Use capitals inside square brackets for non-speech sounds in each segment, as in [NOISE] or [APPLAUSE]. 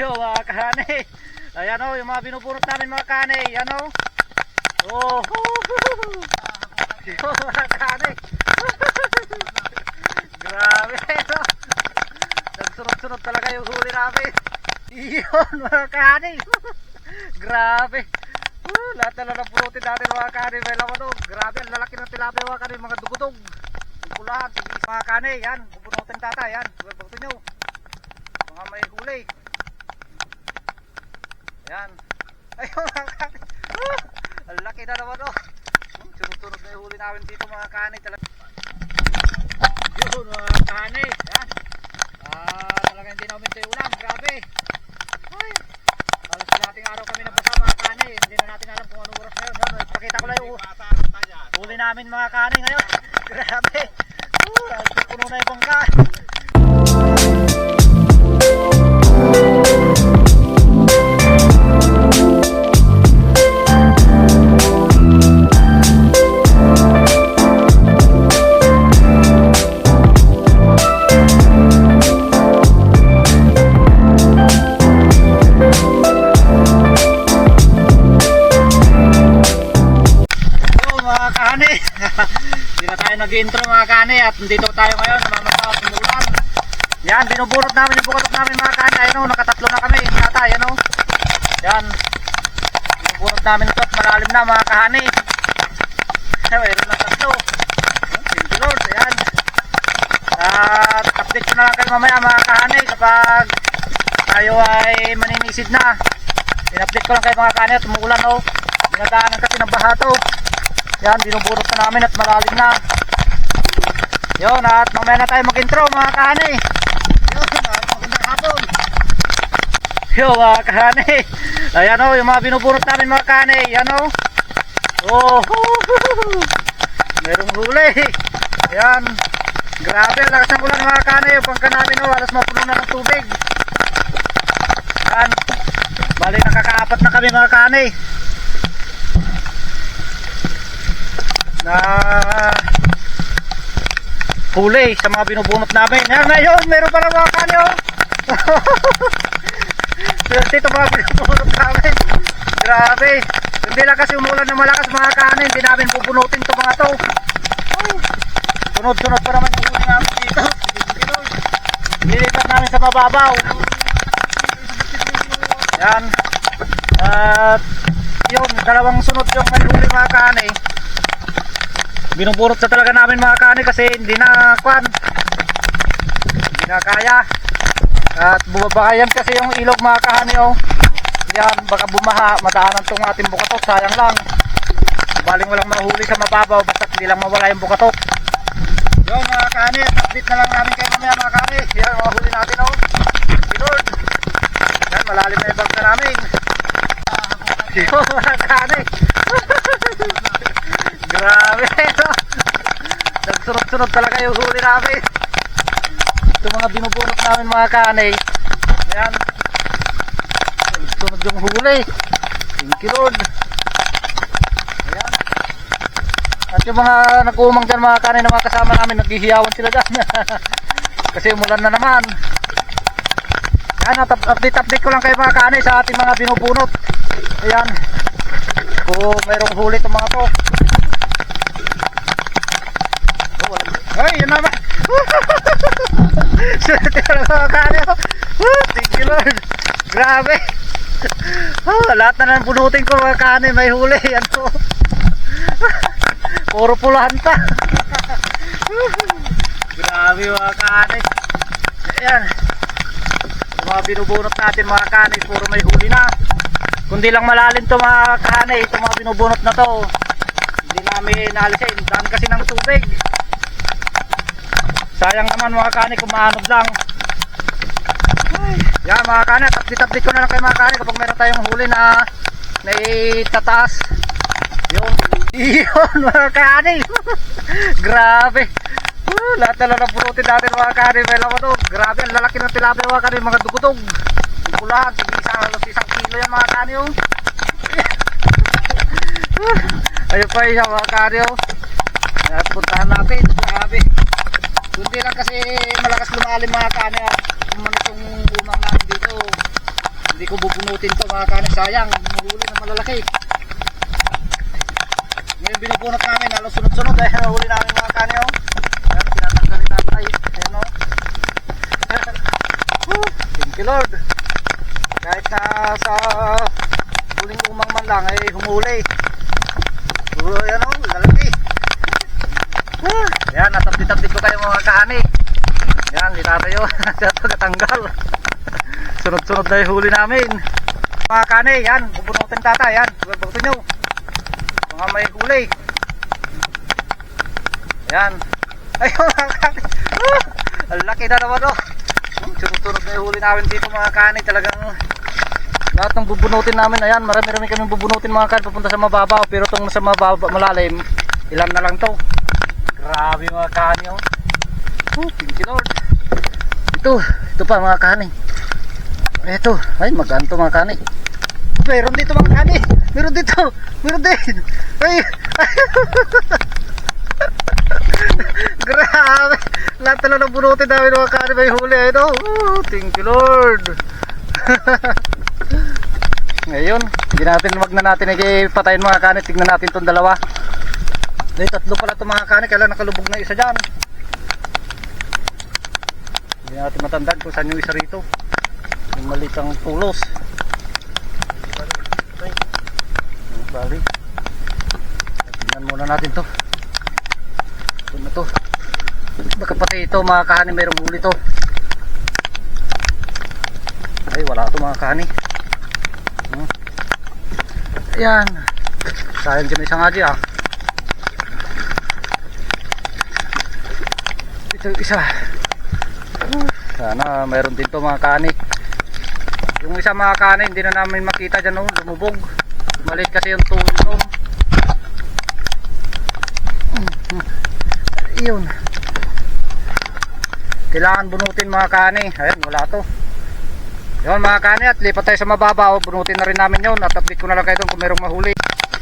Yo mga kahane. Ayan o, yung mga binubunot namin mga kahane. Ayan o. Oh. Yo kahane. [LAUGHS] Grabe no. Nagsunod-sunod talaga yung huli namin. Iyon mga kahane. [LAUGHS] Grabe. Uh, lahat na lang napurutin natin mga kahane. May laman o. Grabe, ang lalaki ng tilapia mga kahane. Mga dugutog. Yung pulahan. Mga kahane, yan. Pupunutin tata, yan. Pagpagpagpag nyo. Mga may huli. Yan. Ayun mga kani. Ah, ang laki na naman oh. Sunod-sunod na huli namin dito mga. Talaga. Yun mga kani. Yan. Ah, talaga hindi namin ito yung ulam. Grabe. Ay. Halos nating araw kami nabasa mga kani. Hindi na natin alam kung anong oras ngayon. Yan, Pakita ko lang yung huli namin mga kani ngayon. Grabe. Uh, puno na yung bangka. Nag-intro mga kani at dito tayo ngayon namamasaw ng ulan. Yan, binubunot namin yung bukatok namin mga kani. Ayun o, nakatatlo na kami. Yata, yan o. Yan. Binubunot namin ito at malalim na mga kani. Mayroon na tatlo. Thank you Lord. Ayan. At update ko na lang kayo mamaya mga kani kapag tayo ay maninisid na. In-update ko lang kayo mga kani at umuulan o. Dinadaanan kasi ng baha to. Yan, binubunot na namin at malalim na. Yun, at mamaya na tayo mag-intro mga kahani. Yun, magandang hapon. Yo mga kahani. Ayan o, yung mga binubunot namin mga kahani. Ayan o. Oh, [LAUGHS] merong huli. Ayan. Grabe, lakas ng ulan mga kahani. Yung pangka namin o, alas mapuno na ng tubig. Ayan. Bali, nakakaapat na kami mga kahani. na huli sa mga binubunot namin. Yan ngayon, meron pala mga kanyo. Swerte ito mga binubunot namin. Grabe. Hindi lang kasi umulan na malakas mga kanin. Hindi namin pupunutin ito mga to. Sunod-sunod pa naman yung huli namin dito. Nilipat namin sa mababaw. Yan. At yun, dalawang sunod yung may huli mga kanin binubunot sa talaga namin mga kani kasi hindi na kwan hindi na kaya. At bumabakayan kasi yung ilog mga kahani oh. Yan baka bumaha madaanan tong ating bukatok sayang lang. Baling walang mahuli sa mababaw basta hindi lang mawala yung bukatok. Yun mga kahani at update na lang namin kayo mamaya mga kahani yan mga huli natin oh. Lord. Yan malalim na yung bangka namin. Yun [LAUGHS] mga kahani Grabe no? Nagsunod-sunod talaga yung huli namin. Ito mga binubunot namin mga kanay. Ayan. Sunod yung huli. Thank you Lord. Ayan. At yung mga nag-uumang dyan mga kanay na mga kasama namin Naghihiyawan sila dyan. [LAUGHS] Kasi umulan na naman. Ayan at update-update ko lang kayo mga kanay Sa ating mga binubunot. Ayan. Kung mayroong huli itong mga to ay, yun naman. [LAUGHS] Swerte ka lang mga kanyo. Thank you Lord. Grabe. Oh, lahat na nang bunutin ko mga kanyo. May huli. [LAUGHS] Ano? Puro pulahan. [LAUGHS] Grabe mga kanyo. Ayan. Yung mga binubunot natin mga kanyo. Puro may huli na. Kundi lang malalim to mga kanyo. Itong mga binubunot na to. Hindi namin naalisin. Dami kasi ng tubig. Sayang naman mga kani kung maanog lang. Ay, yan mga kani, tapit-tapit ko na lang kayo mga kani kapag meron tayong huli na naitataas. Yun. [LAUGHS] Yun mga kani. [LAUGHS] Grabe. Uh, lahat na lang napurutin natin mga kani. May laman to. Grabe, ang lalaki ng tilapia mga kani. Mga dugutog. Pulahan. Isang, halos isang kilo yan mga kani. Oh. [LAUGHS] Ayun pa isa mga kani. Oh. At puntahan natin. Grabe. Kundi lang kasi malakas lumalim mga kani at kumanak yung umang namin dito. Hindi ko bubunutin to mga kanis. Sayang, mahuli na malalaki. Ngayon binubunot namin, halos sunod-sunod dahil nahuli namin mga kanis. Oh. Ayan, tinatanggal ni tatay. Ayan [LAUGHS] o. Whew, Thank you Lord. Kahit na sa huling umang man lang ay humuli. Puro yan o, lalaki. Ah, Yan, natapit-tapit ko kayo mga kahani. Yan, si tatay o. [LAUGHS] Siya ito katanggal. Sunod-sunod na yung huli namin. Mga kahani, yan. Bubunutin tatay. Yan, bubunutin nyo. Mga may huli. Yan. [LAUGHS] Ayun mga kahani. Ah, Ang laki na naman o. Sunod-sunod na yung huli namin dito mga kahani. Talagang lahat ng bubunutin namin. Ayan, marami-rami kami bubunutin mga kahani papunta sa mababaw. Pero itong sa mababa, malalim, ilan na lang to. Grabe mga kani oh. Oh, thank Lord. Ito, ito pa mga kani. Ito, ay maganto mga kani. Meron dito mga kani. Meron dito. Meron din. Ay. [LAUGHS] Grabe. Lahat na lang ng bunutin namin mga kani may huli. Ito. Oh, thank you Lord. [LAUGHS] Ngayon, hindi natin wag na natin ipatayin mga kani. Tignan natin tong dalawa. May tatlo pala itong mga kanin, kailan nakalubog na isa dyan. Hindi natin matandaan kung saan yung isa rito. Yung malitang pulos. Yung bali. Tingnan muna natin to. Ito na to. Baka pati ito mga kanin, mayroong huli to. Ay, wala to mga kanin. Hmm. Ayan. Sayang dyan isang aji ah. ito isa sana mayroon din to mga kanik. Yung isa mga kanin hindi na namin makita dyan no, lumubog. Maliit kasi yung tulong. Nun yun kailangan bunutin mga kani ayun wala to. Yun mga kani at lipat tayo sa mababaw bunutin na rin namin yun. At update ko na lang kayo kung mayroong mahuli.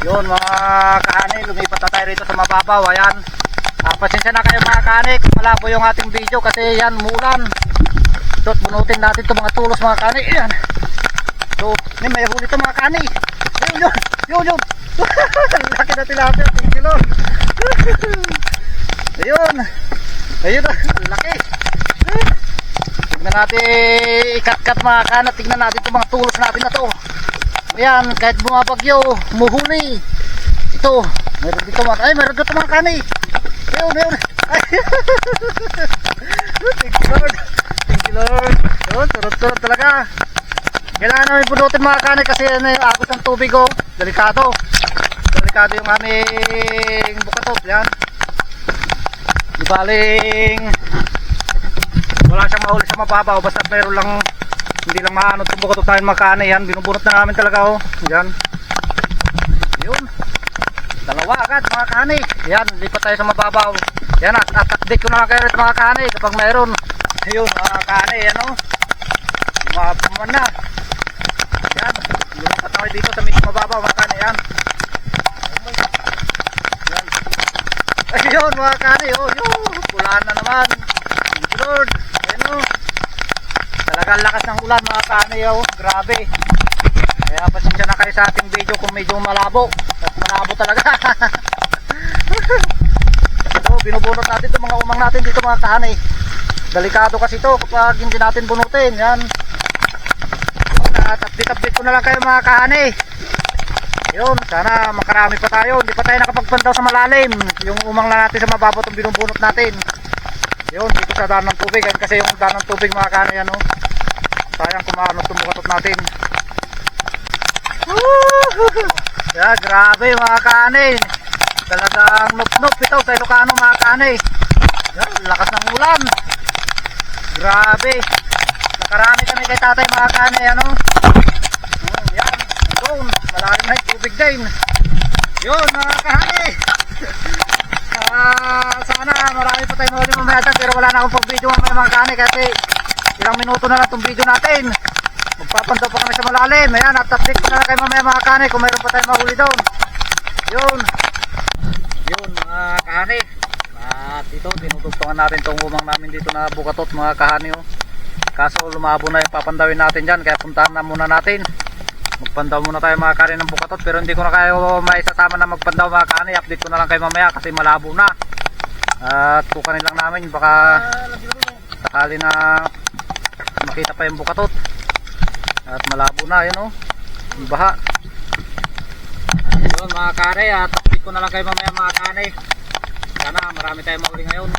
Yun mga kani lumipat na tayo rito sa mababaw ayan Ah, pasensya na kayo mga kanik, malabo yung ating video kasi yan mulan. So, bunutin natin itong mga tulos mga kanik. Yan. So, may may huli ito mga kanik. Yun, yun, yun, yun. [LAUGHS] Laki na tilapia, 10 kilo. [LAUGHS] Ayun. Ayun, laki. Tignan natin, ikat-kat mga kanak. Tignan natin itong mga tulos natin na to. Ayan, kahit bumabagyo, muhuli. Ito, meron dito mga, ay meron dito mga kanik. Ayun, ayun. Ay. [LAUGHS] Thank you Lord. Thank you Lord. Ayun, turot-turot talaga. Kailangan namin punutin mga kanay kasi ano yung agos ng tubig oh. Delikado. Delikado yung aming bukatot. Yan. Di baling wala siyang mahuli sa mababaw basta meron lang hindi lang maano bukatot namin mga kanay. Yan, binubunot na namin talaga oh. Yan. Yun. Dalawa agad mga kani. Yan, lipat tayo sa mababaw. Yan at at update ko na lang kayo mga kani kapag mayroon. Ayun mga kani, ano. Mapaman na. Yan, lumapat tayo dito sa medyo mababaw mga kani. Yan. Yan. Ayun mga kani, oh, yun. Ulan na naman. Thank you Lord. Ayun oh. Talagang lakas ng ulan mga kani, oh. Grabe. Kaya pasensya na kayo sa ating video kung medyo malabo. At malabo talaga. [LAUGHS] ito, binubunot natin itong mga umang natin dito mga kahanay. Delikado kasi ito kapag hindi natin bunutin. Yan. Update-update ko na lang kayo mga kahanay. Yun, sana makarami pa tayo. Hindi pa tayo nakapagpantaw sa malalim. Yung umang na natin sa mababaw itong binubunot natin. Yun, dito sa daan ng tubig. Yan kasi yung daan ng tubig mga kahanay. Ano, sayang kumaano itong bukatot natin. [LAUGHS] Yeah, grabe mga kanin. Talagang nup-nup ito sa Ilocano mga kanin. Yan, lakas ng ulan. Grabe. Nakarami kami kay tatay mga kanin. Ano? Hmm, yan. Doon. Malalim na tubig din. Yun mga kanin. Ah, sana marami pa tayo mahuli mamaya pero wala na akong pag video mamaya mga kanin kasi ilang minuto na lang itong video natin. Magpapandaw pa sa malalim. Ayan, at update ko na lang kayo mamaya mga kani kung mayroon pa tayong mahuli doon. Yun. Yun mga kani. At ito, tinutugtungan natin itong umang namin dito na bukatot mga kahani. Oh. Kaso lumabo na yung papandawin natin dyan. Kaya puntahan na muna natin. Magpandaw muna tayo mga kani ng bukatot. Pero hindi ko na kayo maisasama na magpandaw mga kani. Update ko na lang kayo mamaya kasi malabo na. At kukanin lang namin. Baka sakali na makita pa yung bukatot. At malabo na. Yun o. Yung baha. Yun mga kani. At update ko na lang kayo mamaya mga kani. Sana marami tayong mauli ngayon.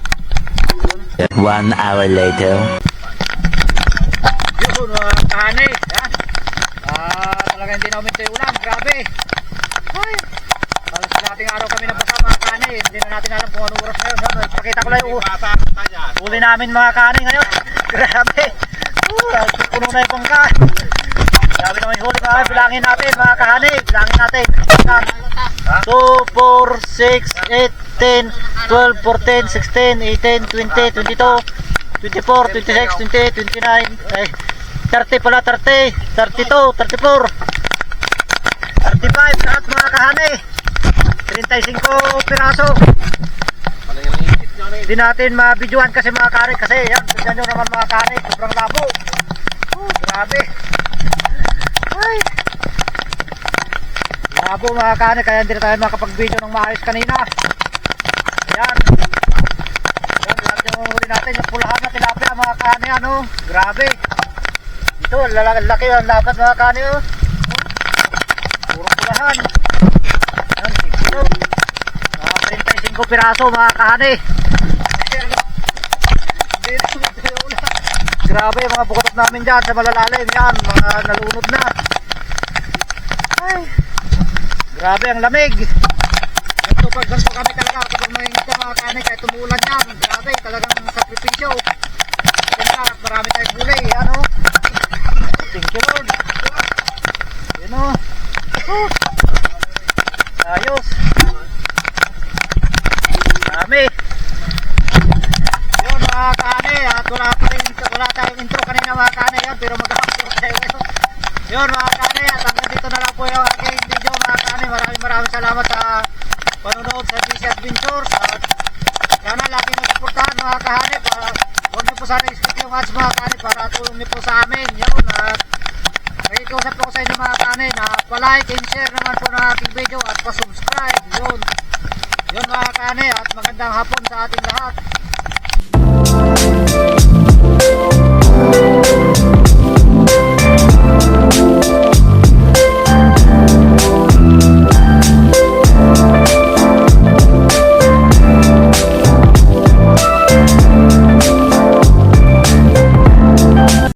Yun. One hour later. Yun, mga kani. Yan. Ah, talaga hindi na uminto yung ulam. Grabe. Ay. Halos lating araw kami nabasa mga kani. Hindi na natin alam kung anong oras ngayon. Yan, pakita ko lang yung uli namin mga kani ngayon. [LAUGHS] Grabe. Uh, puno na yung bangka. Grabe naman yung huli mga bilangin natin mga kani. Bilangin natin. 2, 4, 6, 8, 10, 12, 14, 16, 18, 20, 22, 24, 26, 28, 29, ay, 30 pala, 30, 32, 34, 35 lahat mga kahani. 35 piraso. Hindi natin mabidyoan kasi mga kahani kasi yan, tignan nyo naman mga kahani, sobrang labo. Oh, grabe. Ay. Labo mga kahani, kaya hindi na tayo makapag-video ng maayos kanina. Yan. Yan, lahat yung huli natin, yung pulahan na tilapia mga kahani, ano, grabe. Ito, lalaki, laki ang lapat mga kahani, oh. Puro pulahan. Yan, siguro. Mga 35 piraso mga kahani. Grabe mga bukatot namin dyan sa malalalim yan, mga nalunod na. Ay, grabe ang lamig. Ganito pag ganito kami talaga kapag mainit na mga kanay kahit tumulan yan. Grabe, talagang sakripisyo. Kaya marami tayong gulay, ano? Thank you Lord. Yan o. Oh. Ayos. Dami. Yun mga kane at wala pa rin wala tayong intro kanina mga kane yan pero mag-outro tayo. Yun mga kane at pa-subscribe. Yun. Yun mga kane at magandang hapon sa ating lahat.